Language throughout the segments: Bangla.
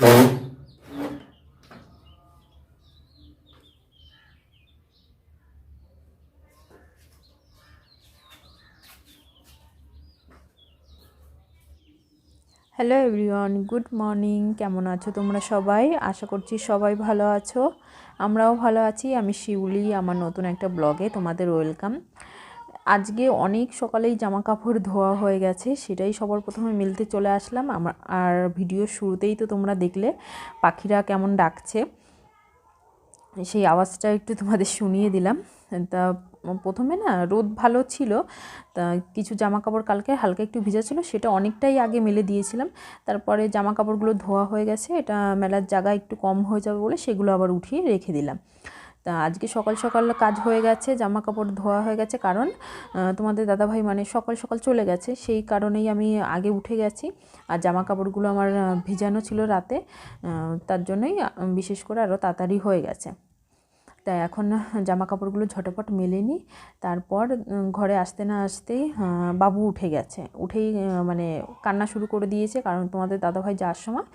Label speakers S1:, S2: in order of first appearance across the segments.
S1: হ্যালো এভরিওয়ান গুড মর্নিং কেমন আছো তোমরা সবাই? আশা করছি সবাই ভালো আছো। আমরাও ভালো আছি। আমি শিউলি, আমার নতুন একটা ব্লগে তোমাদের ওয়েলকাম আজকে অনেক সকালেই জামা কাপড় ধোয়া হয়ে গেছে, সেটাই সবার প্রথমে মিলতে চলে আসলাম। আমার, আর ভিডিও শুরুতেই তো তোমরা দেখলে, পাখিরা কেমন ডাকছে। সেই আওয়াজটা একটু তোমাদের শুনিয়ে দিলাম। তা প্রথমে না রোদ ভালো ছিল, তা কিছু জামা কাপড় কালকে হালকা একটু ভিজা ছিল, সেটা অনেকটাই আগে মেলে দিয়েছিলাম। তারপরে জামা কাপড়গুলো ধোয়া হয়ে গেছে, এটা মেলার জায়গা একটু কম হয়ে যাবে বলে সেগুলো আবার উঠিয়ে রেখে দিলাম। তা আজকে সকাল সকাল কাজ হয়ে গেছে জামা কাপড় ধোয়া হয়ে গেছে, কারণ তোমাদের দাদাভাই মানে সকাল সকাল চলে গেছে, সেই কারণেই আমি আগে উঠে গেছি। আর জামা কাপড়গুলো আমার ভিজানো ছিল রাতে তার জন্যই বিশেষ করে আরও তাড়াতাড়ি হয়ে গেছে। তাই এখন জামা কাপড়গুলো ঝটপট মেলে নিই তারপর ঘরে আসতে না আসতেই বাবু উঠে গেছে। উঠেই মানে কান্না শুরু করে দিয়েছে, কারণ তোমাদের দাদাভাই যাওয়ার সময়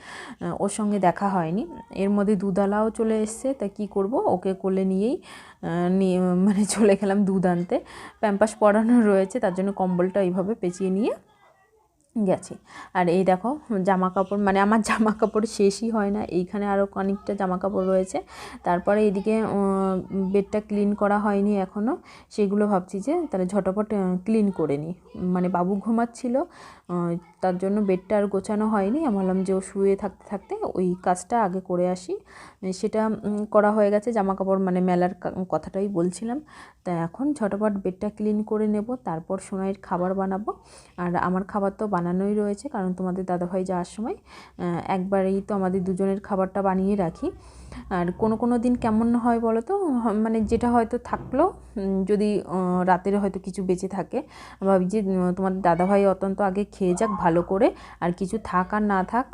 S1: ওর সঙ্গে দেখা হয়নি। এর মধ্যে দুধালাও চলে এসছে, তা কি করব? ওকে কোলে নিয়েই নিয়ে মানে চলে গেলাম দুধ আনতে। প্যাম্পাস পরানো রয়েছে, তার জন্য কম্বলটা এইভাবে পেঁচিয়ে নিয়ে গেছে। আর এই দেখো জামা কাপড় মানে আমার জামা কাপড় শেষই হয় না। এইখানে আরও অনেকটা জামা কাপড় রয়েছে। তারপরে এদিকে বেডটা ক্লিন করা হয়নি এখনও সেগুলো ভাবছি যে, তাহলে ঝটপট ক্লিন করে নিই। মানে বাবু ঘুমাচ্ছিল তার জন্য বেডটা আর গোছানো হয়নি। আমি ভাবলাম যে ও শুয়ে থাকতে থাকতে ওই কাজটা আগে করে আসি। সেটা করা হয়ে গেছে জামা কাপড় মানে মেলার কথাটাই বলছিলাম। তা এখন ঝটপট বেডটা ক্লিন করে নেব, তারপর সোনাইয়ের খাবার বানাবো। আর আমার খাবার তো বানানোই রয়েছে কারণ তোমাদের দাদাভাই যাওয়ার সময় একবারেই তো আমাদের দুজনের খাবারটা বানিয়ে রাখি। আর কোনো কোনো দিন কেমন হয় বলো তো? মানে যেটা হয়তো থাকল যদি রাতের হয়তো কিছু বেঁচে থাকে ভাবি যে তোমার দাদাভাই অত্যন্ত আগে খেয়ে যাক ভালো করে, আর কিছু থাক আর না থাক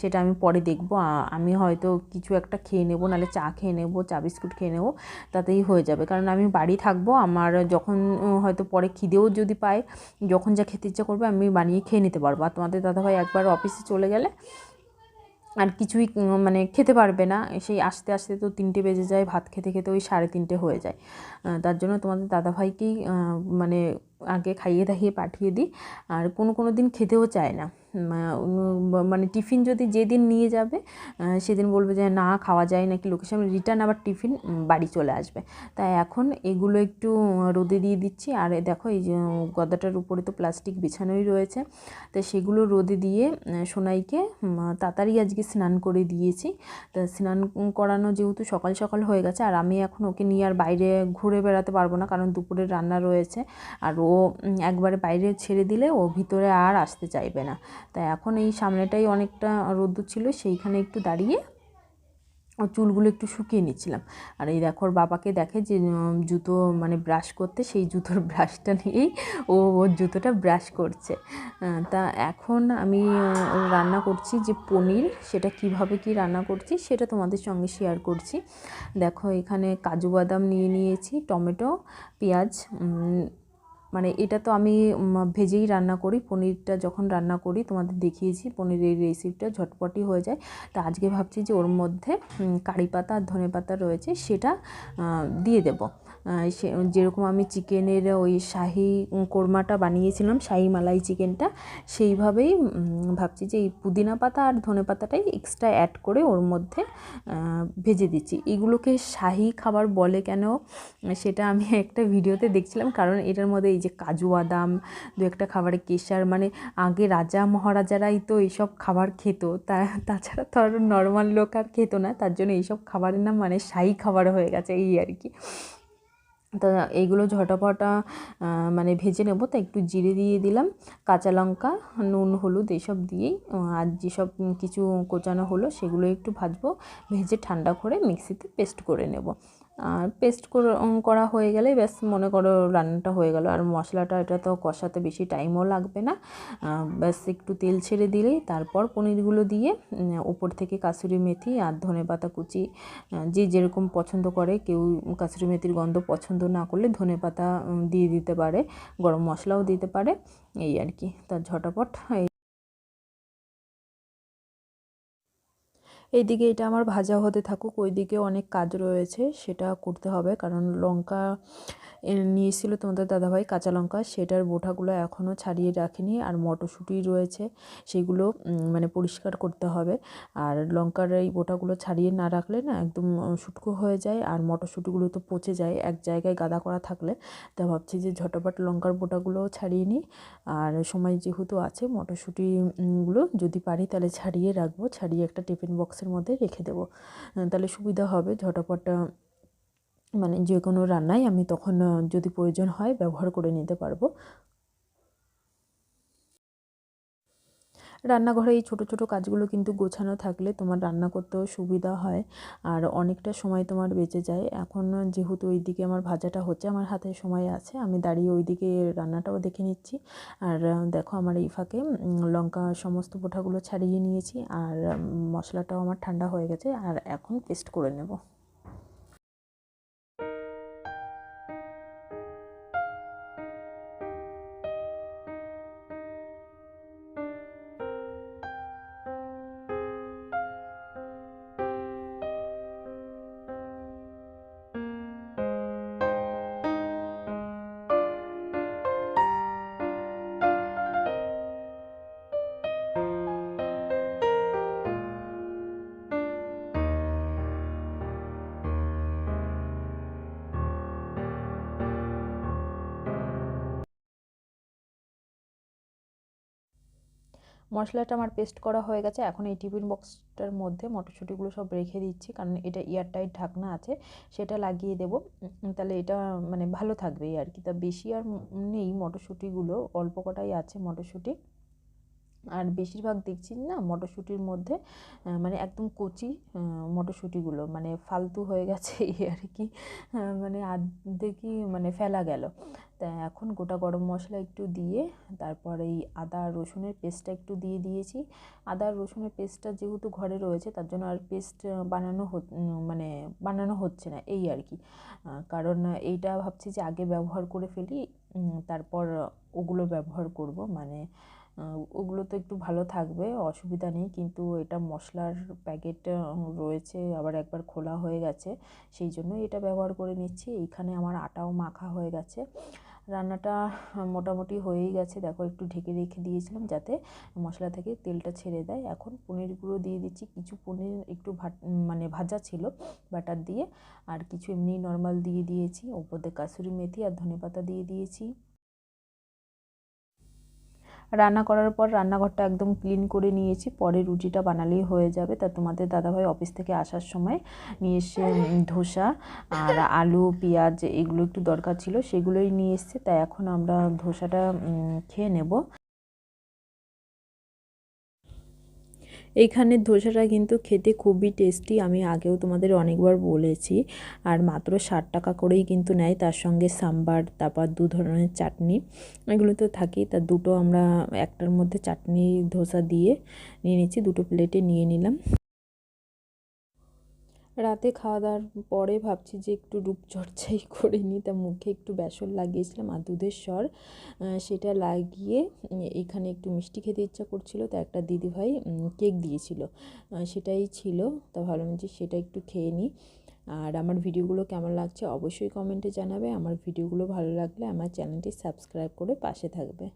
S1: সেটা আমি পরে দেখব। আমি হয়তো কিছু একটা খেয়ে নেব, নাহলে চা খেয়ে নেব, চা বিস্কুট খেয়ে নেব, তাতেই হয়ে যাবে। কারণ আমি বাড়ি থাকব, আমার যখন হয়তো পরে খিদেও যদি পায়, যখন যা খেতে ইচ্ছা করবে, আমি বানিয়ে খেয়ে নিতে পারব। আর তোমাদের দাদাভাই একবার অফিসে চলে গেলে আর কিছুই মানে খেতে পারবে না। সেই আস্তে আস্তে তো তিনটে বেজে যায়, ভাত খেতে খেতে ওই সাড়ে তিনটে হয়ে যায়। তার জন্য তোমাদের দাদাভাইকেই মানে আগে খাইয়ে দাইয়ে পাঠিয়ে দিই। আর কোনো কোনো দিন খেতেও চায় না। মানে টিফিন যদি যেদিন নিয়ে যাবে সেদিন বলবে যে না, খাওয়া যায় নাকি লোকের সামনে। রিটার্ন আবার টিফিন বাড়ি চলে আসবে। তাই এখন এগুলো একটু রোদে দিয়ে দিচ্ছি। আর দেখো, এই যে গদাটার উপরে তো প্লাস্টিক বিছানোই রয়েছে। তো সেগুলো রোদে দিয়ে সোনাইকে তাড়াতাড়ি আজকে স্নান করে দিয়েছি। তা স্নান করানো যেহেতু সকাল সকাল হয়ে গেছে, আর আমি এখন ওকে নিয়ে আর বাইরে ঘুরে বেড়াতে পারব না, কারণ দুপুরের রান্না রয়েছে। আর ও একবারে বাইরে ছেড়ে দিলে ও ভিতরে আর আসতে চাইবে না। তাই এখন এই সামনেটাই অনেকটা রোদ্দুর ছিল, সেইখানে একটু দাঁড়িয়ে ও চুলগুলো একটু শুকিয়ে নিচ্ছিলাম। আর এই দেখো বাবাকে দেখে যে জুতো মানে ব্রাশ করতে, সেই জুতোর ব্রাশটা নিয়েই ও ওর জুতোটা ব্রাশ করছে। তা এখন আমি রান্না করছি যে পনির, সেটা কীভাবে কি রান্না করছি সেটা তোমাদের সঙ্গে শেয়ার করছি। দেখো, এখানে কাজু বাদাম নিয়ে নিয়েছি, টমেটো, পেঁয়াজ মানে এটা তো আমি ভেজেই রান্না করি, পনিরটা যখন রান্না করি তোমাদের দেখিয়েছি, পনিরের রেসিপিটা ঝটপটই হয়ে যায়। তা আজকে ভাবছি যে ওর মধ্যে কারি পাতা আর ধনে পাতা রয়েছে, সেটা দিয়ে দেবো। সে, যেরকম আমি চিকেনের ওই শাহি কোরমাটা বানিয়েছিলাম, শাহি মালাই চিকেনটা, সেইভাবেই ভাবছি যে এই পুদিনা পাতা আর ধনে পাতাটাই এক্সট্রা অ্যাড করে ওর মধ্যে ভেজে দিচ্ছি। এগুলোকে শাহি খাবার বলে কেন, সেটা আমি একটা ভিডিওতে দেখছিলাম, কারণ এটার মধ্যে এই যে কাজু বাদাম, দু একটা খাবারে কেশার মানে আগে রাজা মহারাজারাই তো এইসব খাবার খেত, তা, তাছাড়া তো আর নর্মাল লোক আর খেত না, তার জন্য এইসব খাবারের নাম মানে শাহি খাবার হয়ে গেছে, এই আর কি। তো এইগুলো ঝটাপটা মানে ভেজে নেব। তো একটু জিরে দিয়ে দিলাম, কাঁচা লঙ্কা, নুন, হলুদ এসব দিয়েই আর যেসব কিছু কোচানো হলো সেগুলো একটু ভাজবো, ভেজে ঠান্ডা করে মিক্সিতে পেস্ট করে নেব। আর পেস্ট করা হয়ে গেলে ব্যাস মনে করো রান্নাটা হয়ে গেল। আর মশলাটা, এটা তো কষাতে বেশি টাইমও লাগবে না। ব্যাস একটু তেল ছেড়ে দিলেই তারপর পনিরগুলো দিয়ে উপর থেকে কাসুরি মেথি আর ধনে পাতা কুচি যে যেরকম পছন্দ করে, কেউ কাসুরি মেথির গন্ধ পছন্দ না করলে ধনে পাতা দিয়ে দিতে পারে, গরম মশলাও দিতে পারে, এই আর কি। তার ঝটাপট এইদিকে এটা আমার ভাজা হতে থাকুক, ওইদিকে অনেক কাজ রয়েছে, সেটা করতে হবে। কারণ লঙ্কা নিয়ে এসেছিল তোমাদের দাদাভাই কাঁচা লঙ্কা, সেটার বোটাগুলো এখনও ছাড়িয়ে রাখিনি আর মটরশুঁটি রয়েছে, সেগুলো মানে পরিষ্কার করতে হবে। আর লঙ্কার এই বোটাগুলো ছাড়িয়ে না রাখলে না একদম শুটকো হয়ে যায় আর মটরশুঁটিগুলো তো পচে যায়, এক জায়গায় গাদা করা থাকলে। তা ভাবছি যে ঝটাপট লঙ্কার বোটাগুলোও ছাড়িয়ে নিই। আর সময় যেহেতু আছে, মটরশুঁটিগুলো যদি পারি তাহলে ছাড়িয়ে রাখব, ছাড়িয়ে একটা টিফিন বক্সের মধ্যে রেখে দেবো। তাহলে সুবিধা হবে, ঝটাপট মানে যে কোনো রান্নায় আমি তখন যদি প্রয়োজন হয় ব্যবহার করে নিতে পারব। রান্নাঘরে এই ছোটো ছোটো কাজগুলো কিন্তু গোছানো থাকলে তোমার রান্না করতেও সুবিধা হয়। আর অনেকটা সময় তোমার বেঁচে যায়। এখন যেহেতু ওই দিকে আমার ভাজাটা হচ্ছে, আমার হাতে সময় আছে, আমি দাঁড়িয়ে ওই দিকে রান্নাটাও দেখে নিচ্ছি। আর দেখো আমার এই ফাঁকে লঙ্কা সমস্ত পোঠাগুলো ছাড়িয়ে নিয়েছি, আর মশলাটাও আমার ঠান্ডা হয়ে গেছে, আর এখন পেস্ট করে নেব। মশলাটা আমার পেস্ট করা হয়ে গেছে। এখন এই টিফিন বক্সটার মধ্যে মটরশুঁটিগুলো সব রেখে দিচ্ছি, কারণ এটা এয়ারটাইট ঢাকনা আছে, সেটা লাগিয়ে দেব। তাহলে এটা মানে ভালো থাকবে আর কি। তা বেশি আর নেই মটরশুঁটিগুলো, অল্প কটাই আছে মটরশুঁটি। আর বেশিরভাগ দেখছি না মটরশুঁটির মধ্যে মানে একদম কচি মটরশুঁটিগুলো মানে ফালতু হয়ে গেছে এই আর কি মানে দেখি মানে ফেলা গেল। তা এখন গোটা গরম মশলা একটু দিয়ে, তারপর এই আদা রসুনের পেস্টটা একটু দিয়ে দিয়েছি। আদা রসুনের পেস্টটা যেহেতু ঘরে রয়েছে, তার জন্য আর পেস্ট বানানো মানে বানানো হচ্ছে না, এই আর কি। কারণ এইটা ভাবছি যে আগে ব্যবহার করে ফেলি তারপর ওগুলো ব্যবহার করব মানে ওগুলো তো একটু ভালো থাকবে, অসুবিধা নেই, কিন্তু এটা মশলার প্যাকেট রয়েছে, আবার একবার খোলা হয়ে গেছে, সেই জন্য এটা ব্যবহার করে নিচ্ছি। এইখানে আমার আটাও মাখা হয়ে গেছে। রান্নাটা মোটামুটি হয়েই গেছে, দেখো একটু ঢেকে রেখে দিয়েছিলাম যাতে মশলা থেকে তেলটা ছেড়ে দেয়। এখন পনির গুঁড়ো দিয়ে দিচ্ছি, কিছু পনির একটু মানে ভাজা ছিল, বাটার দিয়ে, আর কিছু এমনি নর্মাল দিয়ে দিয়েছি, ওপর কাসুরি মেথি আর ধনে পাতা দিয়ে দিয়েছি। রান্না করার পর রান্নাঘরটা একদম ক্লিন করে নিয়েছি। পরে রুটিটা বানালেই হয়ে যাবে। তা তোমাদের দাদাভাই অফিস থেকে আসার সময় নিয়ে এসে ধোসা আর আলু, পেঁয়াজ, এগুলো একটু দরকার ছিল, সেগুলোই নিয়ে এসছে। তাই এখন আমরা ধোসাটা খেয়ে নেব। এইখানের ধোসাটা কিন্তু খেতে খুবই টেস্টি, আমি আগেও তোমাদের অনেকবার বলেছি। আর মাত্র ষাট টাকা করেই কিন্তু নেয়, তার সঙ্গে সাম্বার, তারপর দু ধরনের চাটনি, এগুলো তো থাকি তা দুটো আমরা একটার মধ্যে চাটনি, ধোসা দিয়ে নিয়ে নিচ্ছি, দুটো প্লেটে নিয়ে নিলাম। রাতে খাওয়া দাওয়ার পরে ভাবছি যে একটু রূপচর্চাই করে নিই। তা মুখে একটু বেসন লাগিয়েছিলাম আর দুধের স্বর সেটা লাগিয়ে এখানে একটু মিষ্টি খেতে ইচ্ছা করছিল। তা একটা দিদিভাই কেক দিয়েছিল। সেটাই ছিল। তা ভাবলাম যে সেটা একটু খেয়ে নিই। আর আমার ভিডিওগুলো কেমন লাগছে অবশ্যই কমেন্টে জানাবে। আমার ভিডিওগুলো ভালো লাগলে আমার চ্যানেলটি সাবস্ক্রাইব করে পাশে থাকবে।